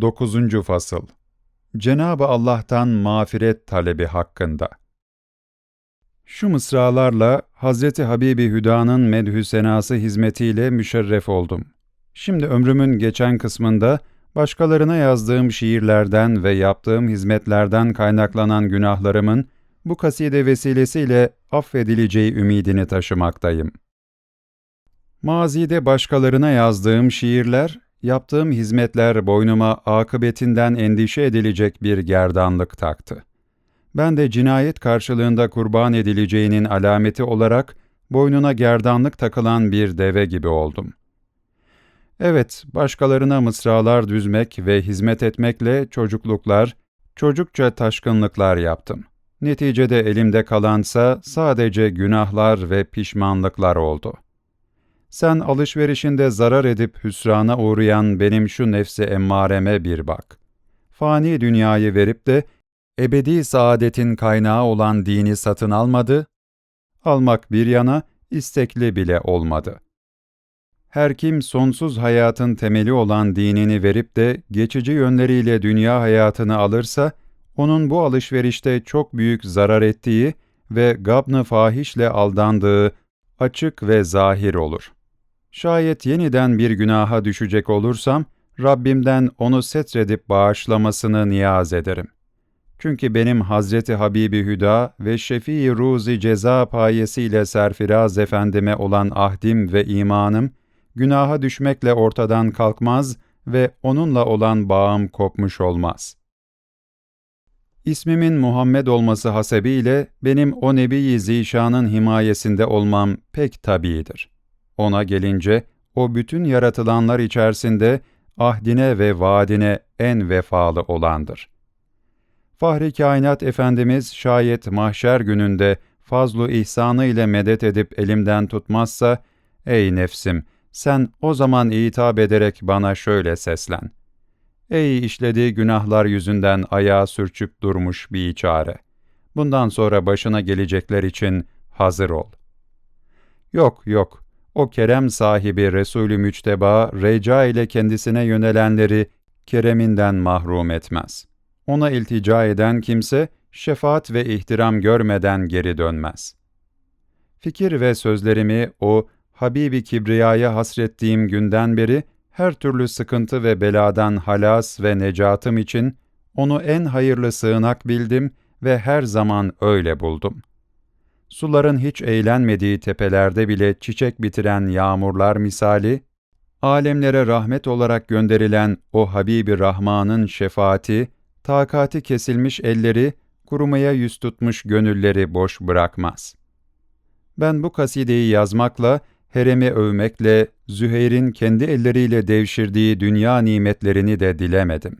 9. Fasıl Cenab-ı Allah'tan mağfiret talebi hakkında Şu mısralarla Hazreti Habibi Hüda'nın medhü senası hizmetiyle müşerref oldum. Şimdi ömrümün geçen kısmında başkalarına yazdığım şiirlerden ve yaptığım hizmetlerden kaynaklanan günahlarımın bu kaside vesilesiyle affedileceği ümidini taşımaktayım. Mazide başkalarına yazdığım şiirler, yaptığım hizmetler boynuma akıbetinden endişe edilecek bir gerdanlık taktı. Ben de cinayet karşılığında kurban edileceğinin alameti olarak boynuna gerdanlık takılan bir deve gibi oldum. Evet, başkalarına mısralar düzmek ve hizmet etmekle çocukluklar, çocukça taşkınlıklar yaptım. Neticede elimde kalansa sadece günahlar ve pişmanlıklar oldu. Sen alışverişinde zarar edip hüsrana uğrayan benim şu nefsi emmareme bir bak. Fani dünyayı verip de ebedi saadetin kaynağı olan dini satın almadı, almak bir yana istekli bile olmadı. Her kim sonsuz hayatın temeli olan dinini verip de geçici yönleriyle dünya hayatını alırsa, onun bu alışverişte çok büyük zarar ettiği ve gabn-ı fahişle aldandığı açık ve zahir olur. Şayet yeniden bir günaha düşecek olursam, Rabbimden onu setredip bağışlamasını niyaz ederim. Çünkü benim Hazreti Habibi Hüda ve Şefii Ruzi ceza payesiyle serfiraz efendime olan ahdim ve imanım, günaha düşmekle ortadan kalkmaz ve onunla olan bağım kopmuş olmaz.'' İsmimin Muhammed olması hasebiyle benim o Nebi-i Zişan'ın himayesinde olmam pek tabiidir. Ona gelince, o bütün yaratılanlar içerisinde ahdine ve vaadine en vefalı olandır. Fahri Kainat Efendimiz şayet mahşer gününde fazlu ihsanı ile medet edip elimden tutmazsa, ey nefsim, sen o zaman hitap ederek bana şöyle seslen. Ey işlediği günahlar yüzünden ayağa sürçüp durmuş bir çare. Bundan sonra başına gelecekler için hazır ol. Yok yok, o kerem sahibi Resulü Müçteba, reca ile kendisine yönelenleri kereminden mahrum etmez. Ona iltica eden kimse, şefaat ve ihtiram görmeden geri dönmez. Fikir ve sözlerimi o, Habibi Kibriya'ya hasrettiğim günden beri, her türlü sıkıntı ve beladan halas ve necatım için onu en hayırlı sığınak bildim ve her zaman öyle buldum. Suların hiç eğlenmediği tepelerde bile çiçek bitiren yağmurlar misali, alemlere rahmet olarak gönderilen o Habibi Rahman'ın şefaati, takati kesilmiş elleri, kurumaya yüz tutmuş gönülleri boş bırakmaz. Ben bu kasideyi yazmakla Herem'i övmekle Züheyr'in kendi elleriyle devşirdiği dünya nimetlerini de dilemedim.